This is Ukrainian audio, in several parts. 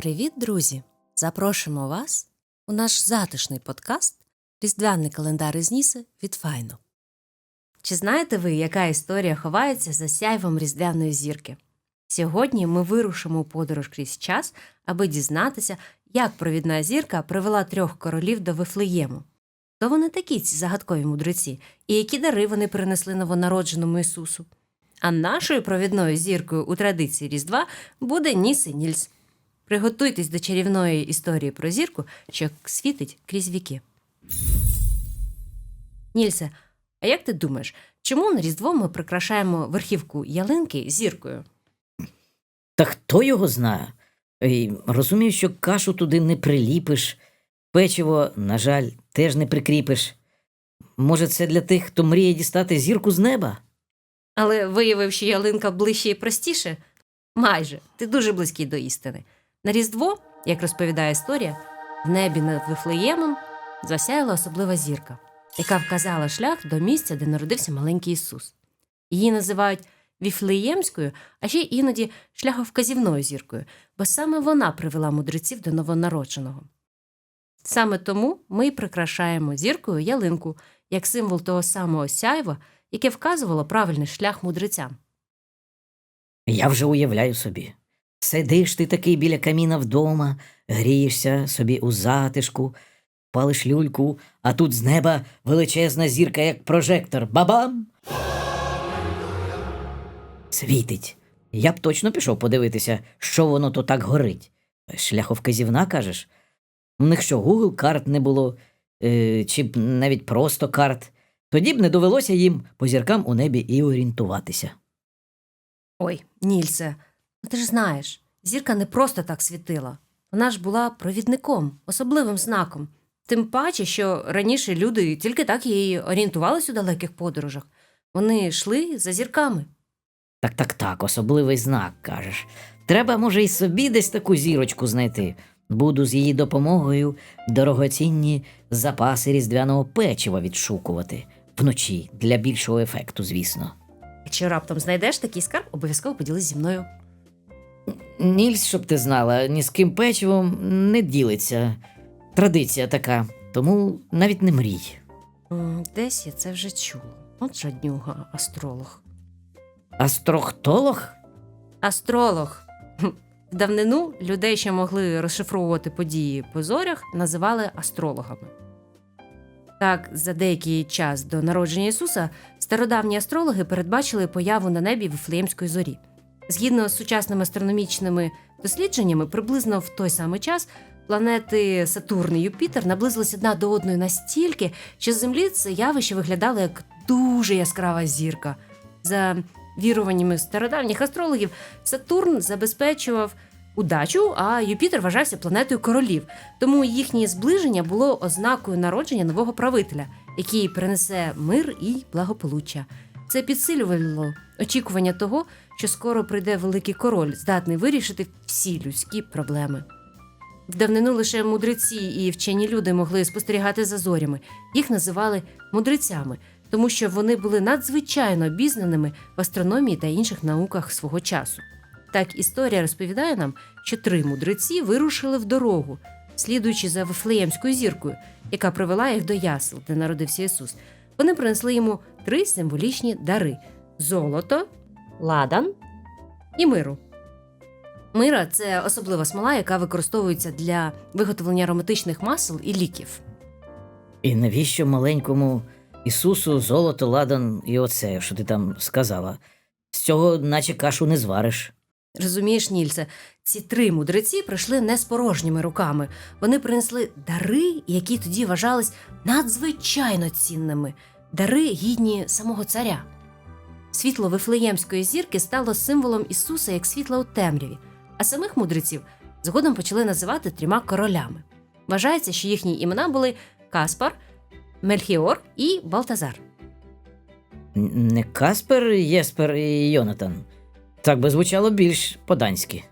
Привіт, друзі! Запрошуємо вас у наш затишний подкаст Різдвяний календар із Ніси від Файно. Чи знаєте ви, яка історія ховається за сяйвом різдвяної зірки? Сьогодні ми вирушимо у подорож крізь час, аби дізнатися, як провідна зірка привела трьох королів до Вифлеєму. Хто вони такі, ці загадкові мудреці, і які дари вони принесли новонародженому Ісусу? А нашою провідною зіркою у традиції Різдва буде Ніс і Нільс. Приготуйтесь до чарівної історії про зірку, що світить крізь віки. Нільсе, а як ти думаєш, чому на Різдво ми прикрашаємо верхівку ялинки зіркою? Та хто його знає? Розумію, що кашу туди не приліпиш, печиво, на жаль, теж не прикріпиш. Може, це для тих, хто мріє дістати зірку з неба? Але виявив, що ялинка ближче і простіше? Майже, ти дуже близький до істини. На Різдво, як розповідає історія, в небі над Вифлеємом засяяла особлива зірка, яка вказала шлях до місця, де народився маленький Ісус. Її називають Віфлеємською, а ще іноді шляховказівною зіркою, бо саме вона привела мудреців до новонародженого. Саме тому ми й прикрашаємо зіркою ялинку як символ того самого сяйва, яке вказувало правильний шлях мудрецям. Я вже уявляю собі. Сидиш ти такий біля каміна вдома, грієшся собі у затишку, палиш люльку, а тут з неба величезна зірка, як прожектор. Бабам! Світить. Я б точно пішов подивитися, що воно то так горить. Шляховказівна, кажеш? У них що, Google карт не було, е, чи б навіть просто карт. Тоді б не довелося їм по зіркам у небі і орієнтуватися. Ой, Нільсе, ти ж знаєш, зірка не просто так світила. Вона ж була провідником, особливим знаком. Тим паче, що раніше люди тільки так і орієнтувалися у далеких подорожах. Вони йшли за зірками. Так, так, так, особливий знак, кажеш. Треба, може, і собі десь таку зірочку знайти. Буду з її допомогою дорогоцінні запаси різдвяного печива відшукувати вночі для більшого ефекту, звісно. Якщо раптом знайдеш такий скарб, обов'язково поділись зі мною. Нільс, щоб ти знала, ні з ким печивом не ділиться. Традиція така, тому навіть не мрій. М, Десь я це вже чула. От жаднюга, астролог. Астрохтолог? Астролог. Хм. В давнину людей, що могли розшифровувати події по зорях, називали астрологами. Так, за деякий час до народження Ісуса стародавні астрологи передбачили появу на небі Вифлеємської зорі. Згідно з сучасними астрономічними дослідженнями, приблизно в той самий час планети Сатурн і Юпітер наблизилися одна до одної настільки, що з Землі це явище виглядало як дуже яскрава зірка. За віруваннями стародавніх астрологів, Сатурн забезпечував удачу, а Юпітер вважався планетою королів. Тому їхнє зближення було ознакою народження нового правителя, який принесе мир і благополуччя. Це підсилювало очікування того, що скоро прийде великий король, здатний вирішити всі людські проблеми. В давнину лише мудреці і вчені люди могли спостерігати за зорями. Їх називали мудрецями, тому що вони були надзвичайно обізнаними в астрономії та інших науках свого часу. Так історія розповідає нам, що три мудреці вирушили в дорогу, слідуючи за Вифлеємською зіркою, яка привела їх до ясел, де народився Ісус. Вони принесли йому три символічні дари: золото, ладан і миру. Мира це особлива смола, яка використовується для виготовлення ароматичних масел і ліків. І навіщо маленькому Ісусу золото, ладан і оце, що ти там сказала? З цього, наче кашу не звариш. Розумієш, Нільце, ці три мудреці прийшли не з порожніми руками. Вони принесли дари, які тоді вважались надзвичайно цінними, дари гідні самого царя. Світло Вифлеємської зірки стало символом Ісуса як світла у темряві, а самих мудреців згодом почали називати трьома королями. Вважається, що їхні імена були Каспар, Мельхіор і Балтазар. Не Каспер, Єспер і Йонатан. Так би звучало більш по-данськи.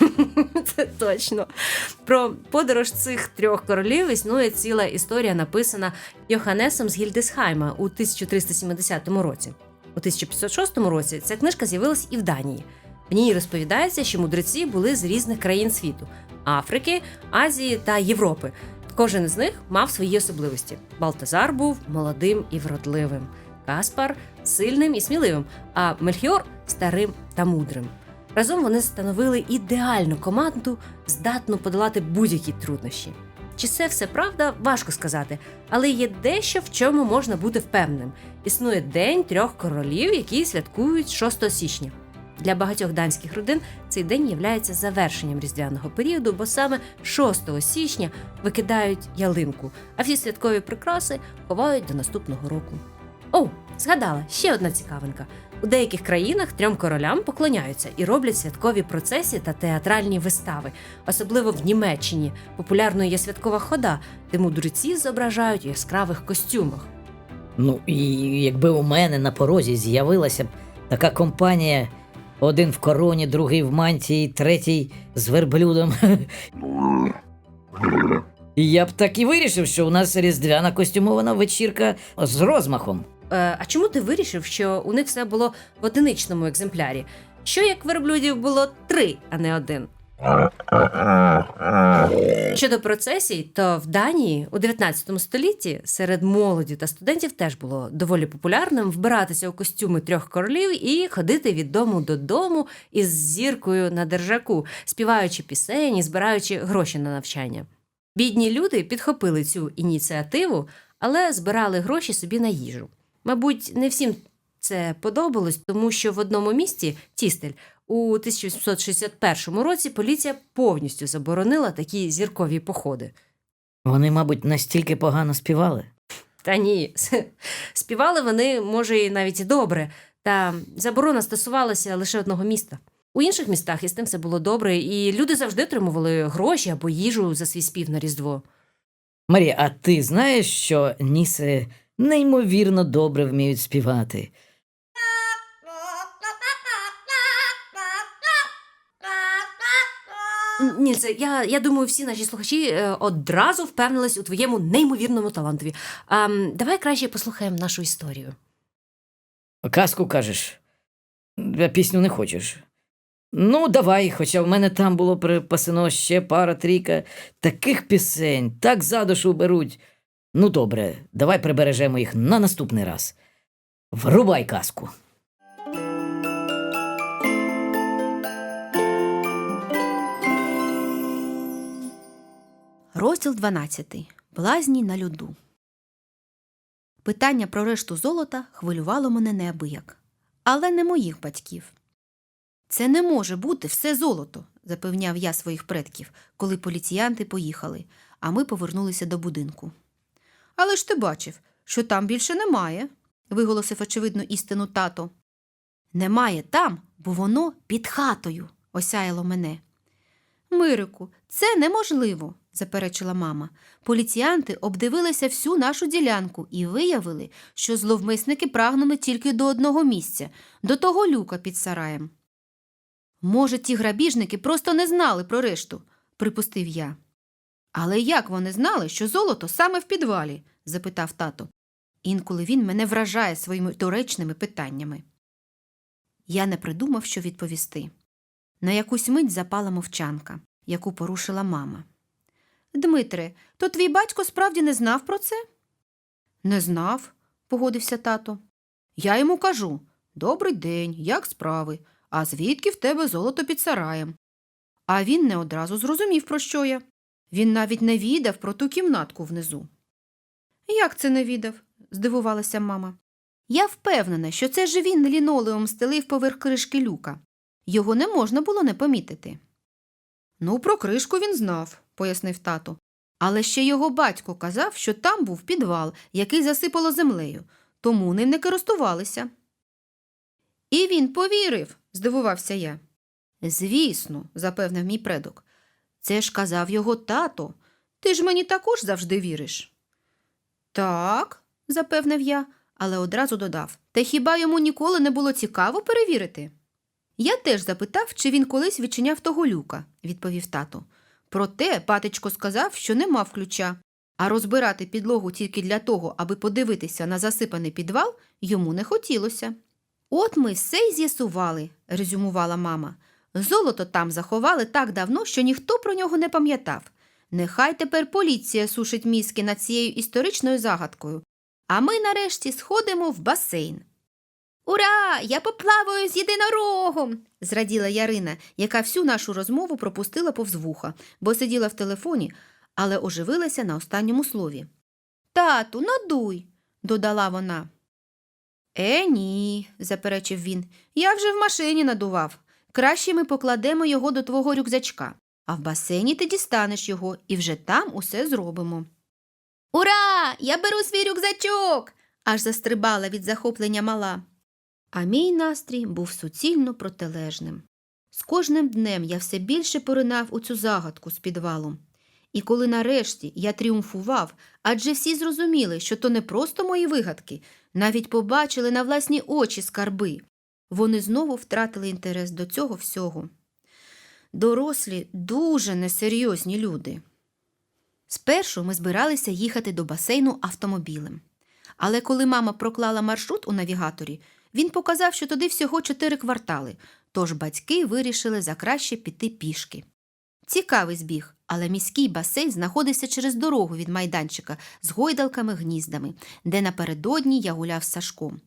Це точно. Про подорож цих трьох королів існує ціла історія, написана Йоханесом з Гільдесхайма у 1370 році. У 1506 році ця книжка з'явилась і в Данії. В ній розповідається, що мудреці були з різних країн світу Африки, Азії та Європи. Кожен з них мав свої особливості. Балтазар був молодим і вродливим, Каспар сильним і сміливим, а Мельхіор старим та мудрим. Разом вони становили ідеальну команду, здатну подолати будь-які труднощі. Чи це все правда, важко сказати, але є дещо, в чому можна бути впевненим. Існує День трьох королів, який святкують 6 січня. Для багатьох данських родин цей день є завершенням різдвяного періоду, бо саме 6 січня викидають ялинку, а всі святкові прикраси ховають до наступного року. О, згадала ще одна цікавинка. У деяких країнах трьом королям поклоняються і роблять святкові процесії та театральні вистави. Особливо в Німеччині популярною є святкова хода, де мудреців зображають у яскравих костюмах. Ну, і якби у мене на порозі з'явилася б така компанія, один в короні, другий в мантії, третій з верблюдом. Я б так і вирішив, що у нас різдвяна костюмована вечірка з розмахом. Е, а чому ти вирішив, що у них все було в одиничному екземплярі? Що як верблюдів було три, а не один? Щодо процесій, то в Данії у 19 столітті серед молоді та студентів теж було доволі популярним вбиратися у костюми трьох королів і ходити від дому додому із зіркою на держаку, співаючи пісень і збираючи гроші на навчання. Бідні люди підхопили цю ініціативу, але збирали гроші собі на їжу. Мабуть, не всім це подобалось, тому що в одному місті Тістель у 1861 році поліція повністю заборонила такі зіркові походи. Вони, мабуть, настільки погано співали. Та ні, співали вони, може, і навіть і добре, та заборона стосувалася лише одного міста. У інших містах із тим все було добре, і люди завжди отримували гроші або їжу за свій спів на Різдво. Марія, а ти знаєш, що ніси неймовірно добре вміють співати? Нільце, я, я думаю, всі наші слухачі е, одразу впевнились у твоєму неймовірному талантові. А, давай краще послухаємо нашу історію. Казку кажеш, а пісню не хочеш. Ну, давай, хоча в мене там було припасено ще пара трійка таких пісень, так за душу беруть. Ну, добре, давай прибережемо їх на наступний раз. Врубай казку. Розділ 12. Блазні на льоду. Питання про решту золота хвилювало мене неабияк. Але не моїх батьків. Це не може бути все золото, запевняв я своїх предків, коли поліціянти поїхали, а ми повернулися до будинку. Але ж ти бачив, що там більше немає, виголосив очевидно істину тато. Немає там, бо воно під хатою, осяяло мене. Мирику, це неможливо, заперечила мама. Поліціянти обдивилися всю нашу ділянку і виявили, що зловмисники прагнули тільки до одного місця до того люка під сараєм. Може, ті грабіжники просто не знали про решту, припустив я. Але як вони знали, що золото саме в підвалі? Запитав тато. Інколи він мене вражає своїми доречними питаннями. Я не придумав, що відповісти. На якусь мить запала мовчанка, яку порушила мама. Дмитре, то твій батько справді не знав про це? Не знав, погодився тато. Я йому кажу Добрий день, як справи? А звідки в тебе золото під сараєм? А він не одразу зрозумів, про що я. Він навіть не відав про ту кімнатку внизу. Як це не відав? здивувалася мама. Я впевнена, що це ж він лінолеум стелив поверх кришки люка. Його не можна було не помітити. Ну, про кришку він знав, пояснив тато. Але ще його батько казав, що там був підвал, який засипало землею, тому ним не користувалися. І він повірив, здивувався я. Звісно, запевнив мій предок. Це ж казав його тато. Ти ж мені також завжди віриш. Так, запевнив я, але одразу додав. Та хіба йому ніколи не було цікаво перевірити? Я теж запитав, чи він колись відчиняв того люка, відповів тато. Проте патечко сказав, що не мав ключа, а розбирати підлогу тільки для того, аби подивитися на засипаний підвал, йому не хотілося. От ми все й з'ясували, резюмувала мама. Золото там заховали так давно, що ніхто про нього не пам'ятав. Нехай тепер поліція сушить мізки над цією історичною загадкою, а ми нарешті сходимо в басейн. Ура! Я поплаваю з єдинорогом. зраділа Ярина, яка всю нашу розмову пропустила повз вуха, бо сиділа в телефоні, але оживилася на останньому слові. Тату, надуй, додала вона. Е, ні, заперечив він. Я вже в машині надував. Краще ми покладемо його до твого рюкзачка, а в басейні ти дістанеш його і вже там усе зробимо. Ура! Я беру свій рюкзачок. аж застрибала від захоплення мала. А мій настрій був суцільно протилежним. З кожним днем я все більше поринав у цю загадку з підвалом. І коли нарешті я тріумфував, адже всі зрозуміли, що то не просто мої вигадки, навіть побачили на власні очі скарби. Вони знову втратили інтерес до цього всього. Дорослі дуже несерйозні люди. Спершу ми збиралися їхати до басейну автомобілем. Але коли мама проклала маршрут у навігаторі, він показав, що туди всього чотири квартали, тож батьки вирішили за краще піти пішки. Цікавий збіг, але міський басейн знаходився через дорогу від майданчика з гойдалками-гніздами, де напередодні я гуляв з Сашком.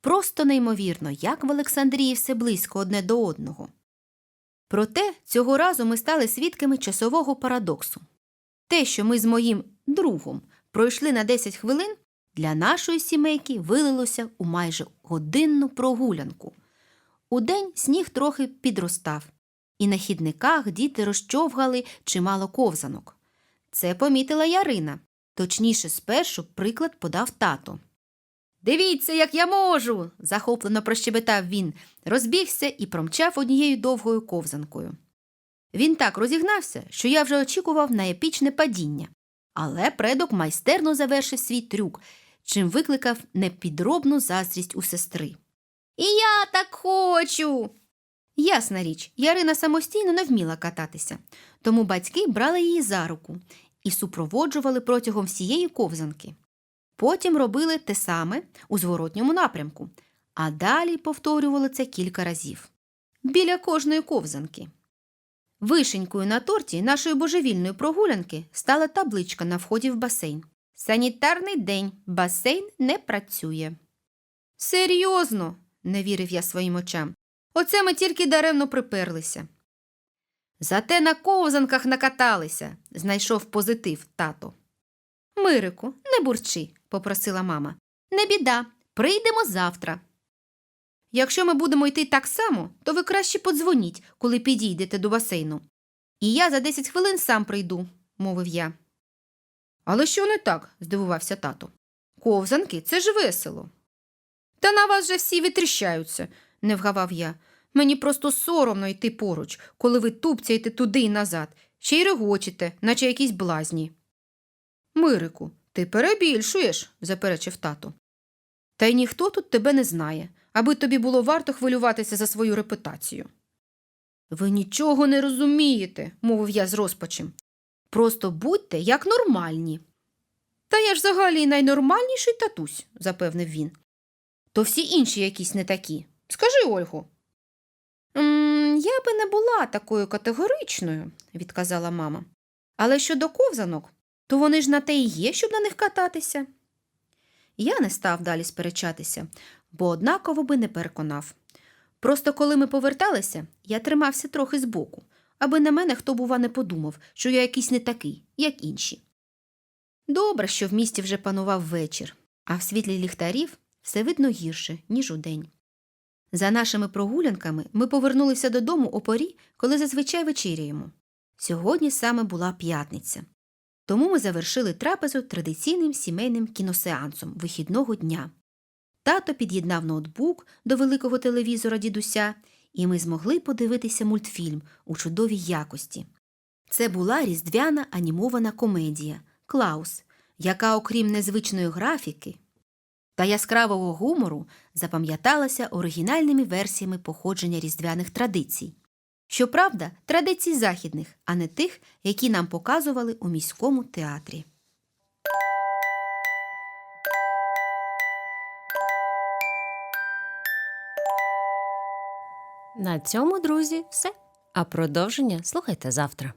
Просто неймовірно, як в Олександрії все близько одне до одного. Проте цього разу ми стали свідками часового парадоксу. Те, що ми з моїм другом пройшли на 10 хвилин, для нашої сімейки вилилося у майже годинну прогулянку. Удень сніг трохи підростав, і на хідниках діти розчовгали чимало ковзанок. Це помітила Ярина. Точніше, спершу приклад подав тато. Дивіться, як я можу. захоплено прощебетав він, розбігся і промчав однією довгою ковзанкою. Він так розігнався, що я вже очікував на епічне падіння. Але предок майстерно завершив свій трюк, чим викликав непідробну заздрість у сестри. І я так хочу. Ясна річ, Ярина самостійно не вміла кататися, тому батьки брали її за руку і супроводжували протягом всієї ковзанки. Потім робили те саме у зворотньому напрямку, а далі повторювали це кілька разів біля кожної ковзанки. Вишенькою на торті нашої божевільної прогулянки стала табличка на вході в басейн. Санітарний день. Басейн не працює. Серйозно, не вірив я своїм очам. Оце ми тільки даремно приперлися. Зате на ковзанках накаталися, знайшов позитив тато. Мирику, не бурчи, попросила мама. Не біда, прийдемо завтра. Якщо ми будемо йти так само, то ви краще подзвоніть, коли підійдете до басейну. І я за 10 хвилин сам прийду, мовив я. Але що не так? здивувався тато. Ковзанки це ж весело. Та на вас же всі витріщаються, не вгавав я. Мені просто соромно йти поруч, коли ви тупцяєте туди й назад, ще й регочете, наче якісь блазні. Мирику, ти перебільшуєш, заперечив тато. Та й ніхто тут тебе не знає, аби тобі було варто хвилюватися за свою репутацію. Ви нічого не розумієте, мовив я з розпачем. Просто будьте як нормальні. Та я ж взагалі найнормальніший татусь, запевнив він. То всі інші якісь не такі. Скажи, Ольгу. «М, Я би не була такою категоричною, відказала мама. Але щодо ковзанок, то вони ж на те і є, щоб на них кататися. Я не став далі сперечатися, бо однаково би не переконав. Просто коли ми поверталися, я тримався трохи збоку, аби на мене хто, бува, не подумав, що я якийсь не такий, як інші. Добре, що в місті вже панував вечір, а в світлі ліхтарів все видно гірше, ніж удень. За нашими прогулянками ми повернулися додому о порі, коли зазвичай вечеряємо. Сьогодні саме була п'ятниця. Тому ми завершили трапезу традиційним сімейним кіносеансом вихідного дня. Тато під'єднав ноутбук до великого телевізора дідуся, і ми змогли подивитися мультфільм у чудовій якості. Це була різдвяна анімована комедія Клаус, яка, окрім незвичної графіки та яскравого гумору, запам'яталася оригінальними версіями походження різдвяних традицій. Щоправда, традицій західних, а не тих, які нам показували у міському театрі. На цьому, друзі, все. А продовження слухайте завтра.